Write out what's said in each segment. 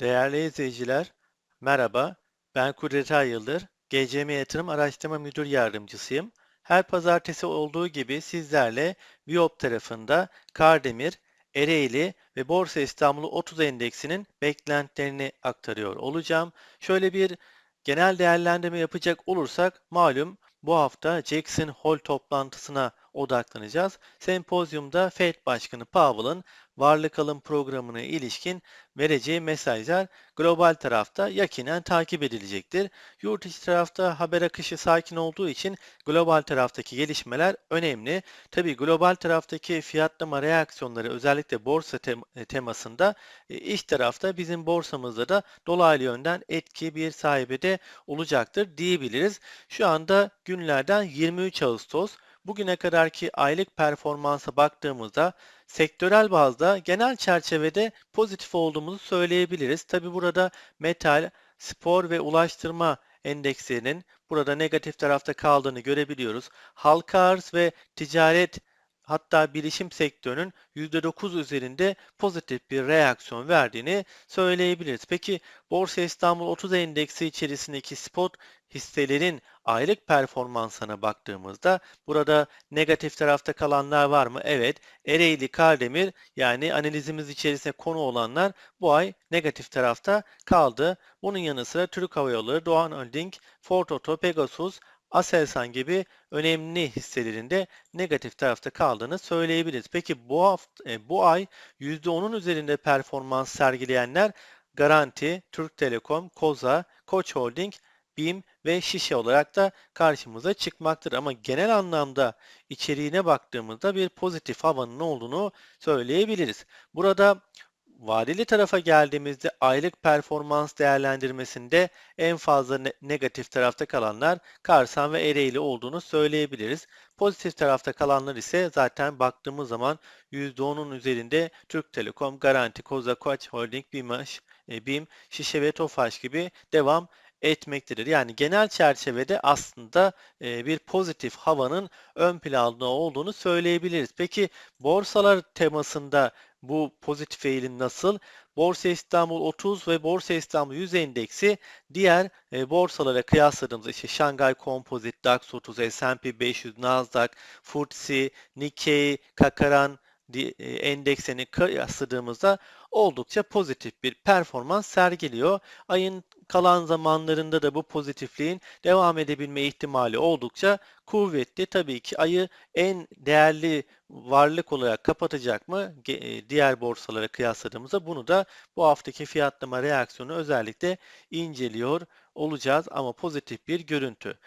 Değerli izleyiciler, merhaba. Ben Kudret Yıldır, GCM Yatırım Araştırma Müdür Yardımcısıyım. Her pazartesi olduğu gibi sizlerle Viyop tarafında Kardemir, Ereğli ve Borsa İstanbul 30 Endeksinin beklentilerini aktarıyor olacağım. Şöyle bir genel değerlendirme yapacak olursak malum bu hafta Jackson Hole toplantısına odaklanacağız. Sempozyumda Fed Başkanı Powell'ın varlık alım programına ilişkin vereceği mesajlar global tarafta yakinen takip edilecektir. Yurt içi tarafta haber akışı sakin olduğu için global taraftaki gelişmeler önemli. Tabi global taraftaki fiyatlama reaksiyonları özellikle borsa tem temasında e, iç tarafta bizim borsamızda da dolaylı yönden etki bir sahibi de olacaktır diyebiliriz. Şu anda günlerden 23 Ağustos bugüne kadarki aylık performansa baktığımızda sektörel bazda genel çerçevede pozitif olduğumuzu söyleyebiliriz. Tabi burada metal, spor ve ulaştırma endekslerinin burada negatif tarafta kaldığını görebiliyoruz. Halka arz ve ticaret hatta bilişim sektörünün %9 üzerinde pozitif bir reaksiyon verdiğini söyleyebiliriz. Peki Borsa İstanbul 30 endeksi içerisindeki spot hisselerin aylık performansına baktığımızda burada negatif tarafta kalanlar var mı? Evet. Ereğli, Kardemir yani analizimiz içerisinde konu olanlar bu ay negatif tarafta kaldı. Bunun yanı sıra Türk Hava Yolları, Doğan Holding, Ford Oto, Pegasus, Aselsan gibi önemli hisselerinde negatif tarafta kaldığını söyleyebiliriz. Peki bu hafta, e, bu ay %10'un üzerinde performans sergileyenler Garanti, Türk Telekom, Koza, Koç Holding, BİM ve Şişe olarak da karşımıza çıkmaktadır. Ama genel anlamda içeriğine baktığımızda bir pozitif havanın olduğunu söyleyebiliriz. Burada vadeli tarafa geldiğimizde aylık performans değerlendirmesinde en fazla ne negatif tarafta kalanlar Karsan ve Ereğli olduğunu söyleyebiliriz. Pozitif tarafta kalanlar ise zaten baktığımız zaman %10'un üzerinde Türk Telekom, Garanti, Koza, Koç Holding, BİMAŞ, e, BİM, Şişe ve Tofaş gibi devam etmektedir. Yani genel çerçevede aslında e, bir pozitif havanın ön planda olduğunu söyleyebiliriz. Peki borsalar temasında bu pozitif eğilim nasıl? Borsa İstanbul 30 ve Borsa İstanbul 100 endeksi diğer e, borsalara kıyasladığımızda işte Şangay Composite, DAX 30, S&P 500, Nasdaq, FTSE, Nikkei, Kakaran e, endeksini kıyasladığımızda oldukça pozitif bir performans sergiliyor. Ayın kalan zamanlarında da bu pozitifliğin devam edebilme ihtimali oldukça kuvvetli. Tabii ki ayı en değerli varlık olarak kapatacak mı e, diğer borsalara kıyasladığımızda bunu da bu haftaki fiyatlama reaksiyonu özellikle inceliyor olacağız ama pozitif bir görüntü.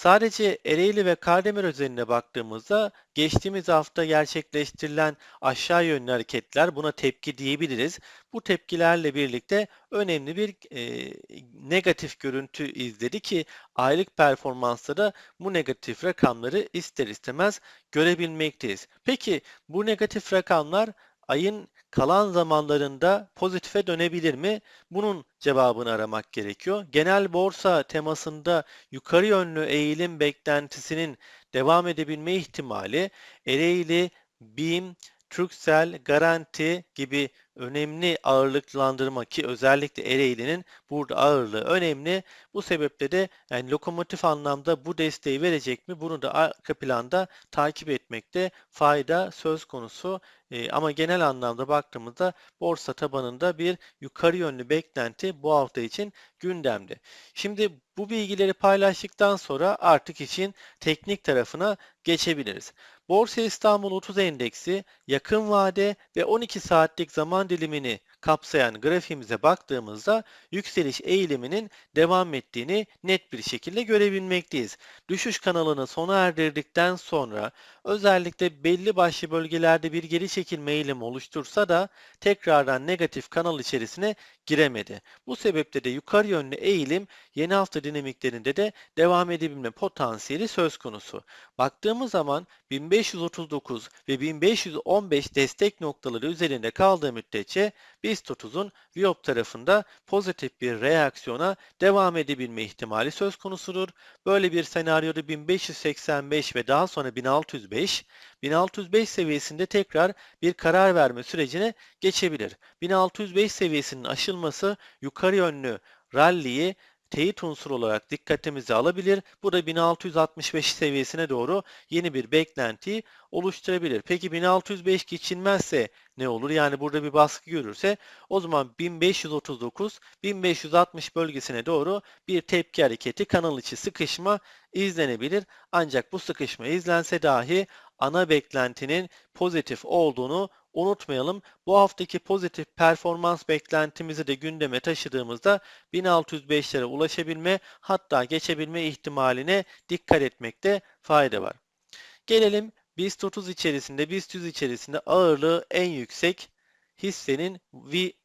Sadece Ereğli ve Kardemir özelinde baktığımızda geçtiğimiz hafta gerçekleştirilen aşağı yönlü hareketler buna tepki diyebiliriz. Bu tepkilerle birlikte önemli bir e, negatif görüntü izledi ki aylık performansta da bu negatif rakamları ister istemez görebilmekteyiz. Peki bu negatif rakamlar ayın kalan zamanlarında pozitife dönebilir mi? Bunun cevabını aramak gerekiyor. Genel borsa temasında yukarı yönlü eğilim beklentisinin devam edebilme ihtimali Ereğli, BİM, Turkcell, Garanti gibi önemli ağırlıklandırma ki özellikle Ereğli'nin burada ağırlığı önemli. Bu sebeple de yani lokomotif anlamda bu desteği verecek mi? Bunu da arka planda takip etmekte fayda söz konusu. Ee, ama genel anlamda baktığımızda borsa tabanında bir yukarı yönlü beklenti bu hafta için gündemde. Şimdi bu bilgileri paylaştıktan sonra artık için teknik tarafına geçebiliriz. Borsa İstanbul 30 endeksi yakın vade ve 12 saatlik zaman dilimini kapsayan grafiğimize baktığımızda yükseliş eğiliminin devam ettiğini net bir şekilde görebilmekteyiz. Düşüş kanalını sona erdirdikten sonra özellikle belli başlı bölgelerde bir geri çekilme eğilimi oluştursa da tekrardan negatif kanal içerisine giremedi. Bu sebeple de yukarı yönlü eğilim yeni hafta dinamiklerinde de devam edebilme potansiyeli söz konusu. Baktığımız zaman 1539 ve 1515 destek noktaları üzerinde kaldığı müddetçe BIST 30'un Viyop tarafında pozitif bir reaksiyona devam edebilme ihtimali söz konusudur. Böyle bir senaryoda 1585 ve daha sonra 1605, 1605 seviyesinde tekrar bir karar verme sürecine geçebilir. 1605 seviyesinin aşılması yukarı yönlü rally'yi teyit unsuru olarak dikkatimize alabilir. Bu da 1665 seviyesine doğru yeni bir beklentiyi oluşturabilir. Peki 1605 geçilmezse ne olur? Yani burada bir baskı görürse o zaman 1539-1560 bölgesine doğru bir tepki hareketi kanal içi sıkışma izlenebilir. Ancak bu sıkışma izlense dahi ana beklentinin pozitif olduğunu unutmayalım. Bu haftaki pozitif performans beklentimizi de gündeme taşıdığımızda 1605'lere ulaşabilme hatta geçebilme ihtimaline dikkat etmekte fayda var. Gelelim BIST 30 içerisinde, BIST 100 içerisinde ağırlığı en yüksek hissenin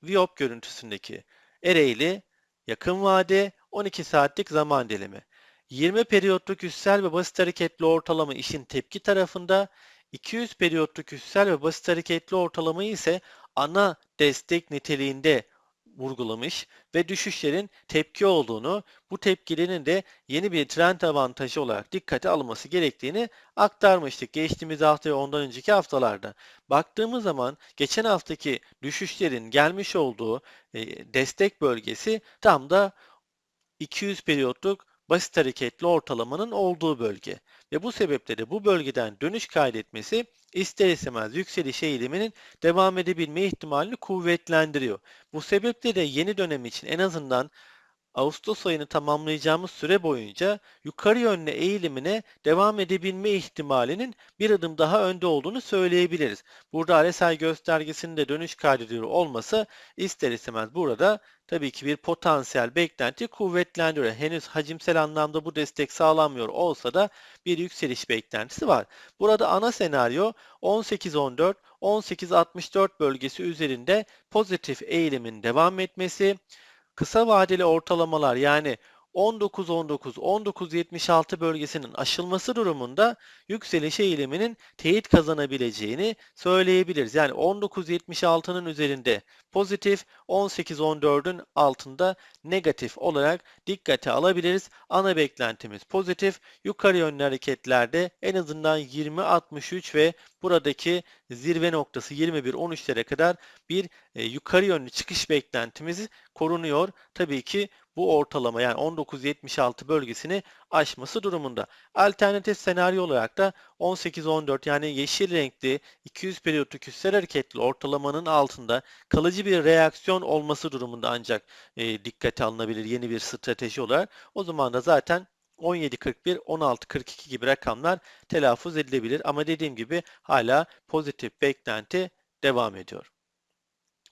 Viop görüntüsündeki Ereğli yakın vade 12 saatlik zaman dilimi. 20 periyotluk üssel ve basit hareketli ortalama işin tepki tarafında, 200 periyotluk üssel ve basit hareketli ortalamayı ise ana destek niteliğinde vurgulamış ve düşüşlerin tepki olduğunu, bu tepkilerin de yeni bir trend avantajı olarak dikkate alınması gerektiğini aktarmıştık geçtiğimiz hafta ve ondan önceki haftalarda. Baktığımız zaman geçen haftaki düşüşlerin gelmiş olduğu e, destek bölgesi tam da 200 periyotluk basit hareketli ortalamanın olduğu bölge ve bu sebeple de bu bölgeden dönüş kaydetmesi ister istemez yükseliş eğiliminin devam edebilme ihtimalini kuvvetlendiriyor. Bu sebeple de yeni dönem için en azından Ağustos ayını tamamlayacağımız süre boyunca yukarı yönlü eğilimine devam edebilme ihtimalinin bir adım daha önde olduğunu söyleyebiliriz. Burada RSI göstergesinin de dönüş kaydediyor olması ister istemez burada tabii ki bir potansiyel beklenti kuvvetlendiriyor. Henüz hacimsel anlamda bu destek sağlanmıyor olsa da bir yükseliş beklentisi var. Burada ana senaryo 18-14, 18-64 bölgesi üzerinde pozitif eğilimin devam etmesi, kısa vadeli ortalamalar yani 19-19-19-76 bölgesinin aşılması durumunda yükseliş eğiliminin teyit kazanabileceğini söyleyebiliriz. Yani 19-76'nın üzerinde pozitif, 18-14'ün altında negatif olarak dikkate alabiliriz. Ana beklentimiz pozitif. Yukarı yönlü hareketlerde en azından 20-63 ve buradaki zirve noktası 21-13'lere kadar bir e, yukarı yönlü çıkış beklentimiz korunuyor. Tabii ki bu ortalama yani 19.76 bölgesini aşması durumunda. Alternatif senaryo olarak da 18-14 yani yeşil renkli 200 periyotluk üstel hareketli ortalamanın altında kalıcı bir reaksiyon olması durumunda ancak e, dikkate alınabilir yeni bir strateji olarak. O zaman da zaten 17.41, 16.42 gibi rakamlar telaffuz edilebilir ama dediğim gibi hala pozitif beklenti devam ediyor.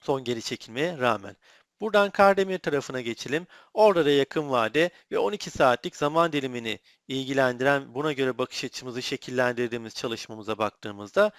Son geri çekilmeye rağmen. Buradan Kardemir tarafına geçelim. Orada da yakın vade ve 12 saatlik zaman dilimini ilgilendiren buna göre bakış açımızı şekillendirdiğimiz çalışmamıza baktığımızda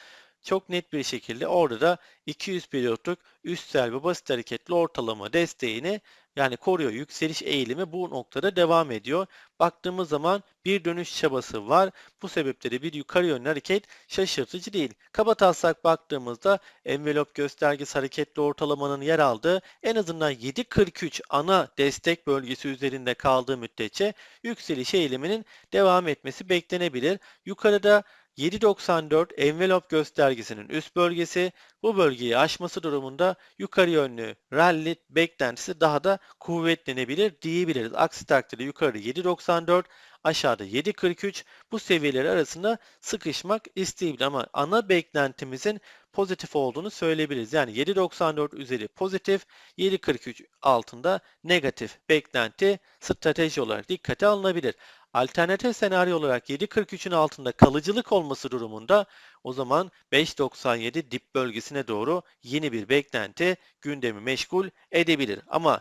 çok net bir şekilde orada da 200 periyotluk üstsel ve basit hareketli ortalama desteğini yani koruyor. Yükseliş eğilimi bu noktada devam ediyor. Baktığımız zaman bir dönüş çabası var. Bu sebeple bir yukarı yönlü hareket şaşırtıcı değil. Kaba taslak baktığımızda envelop göstergesi hareketli ortalamanın yer aldığı en azından 7.43 ana destek bölgesi üzerinde kaldığı müddetçe yükseliş eğiliminin devam etmesi beklenebilir. Yukarıda 7.94 envelop göstergesinin üst bölgesi bu bölgeyi aşması durumunda yukarı yönlü rally beklentisi daha da kuvvetlenebilir diyebiliriz. Aksi takdirde yukarı 7.94 aşağıda 7.43 bu seviyeler arasında sıkışmak isteyebilir ama ana beklentimizin pozitif olduğunu söyleyebiliriz. Yani 7.94 üzeri pozitif, 7.43 altında negatif beklenti strateji olarak dikkate alınabilir. Alternatif senaryo olarak 7.43'ün altında kalıcılık olması durumunda o zaman 5.97 dip bölgesine doğru yeni bir beklenti gündemi meşgul edebilir. Ama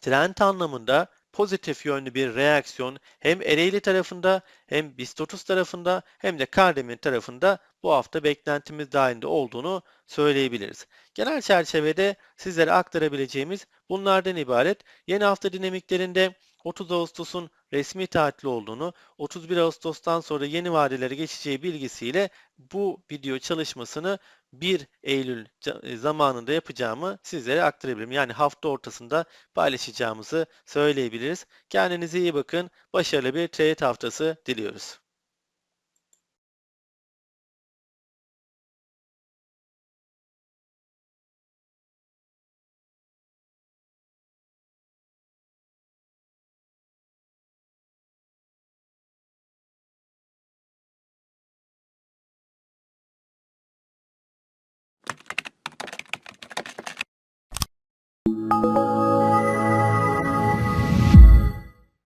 trend anlamında pozitif yönlü bir reaksiyon hem Ereğli tarafında hem BIST 30 tarafında hem de Kardemir tarafında bu hafta beklentimiz dahilinde olduğunu söyleyebiliriz. Genel çerçevede sizlere aktarabileceğimiz bunlardan ibaret. Yeni hafta dinamiklerinde 30 Ağustos'un resmi tatil olduğunu, 31 Ağustos'tan sonra yeni vadelere geçeceği bilgisiyle bu video çalışmasını 1 Eylül e, zamanında yapacağımı sizlere aktarabilirim. Yani hafta ortasında paylaşacağımızı söyleyebiliriz. Kendinize iyi bakın. Başarılı bir trade haftası diliyoruz.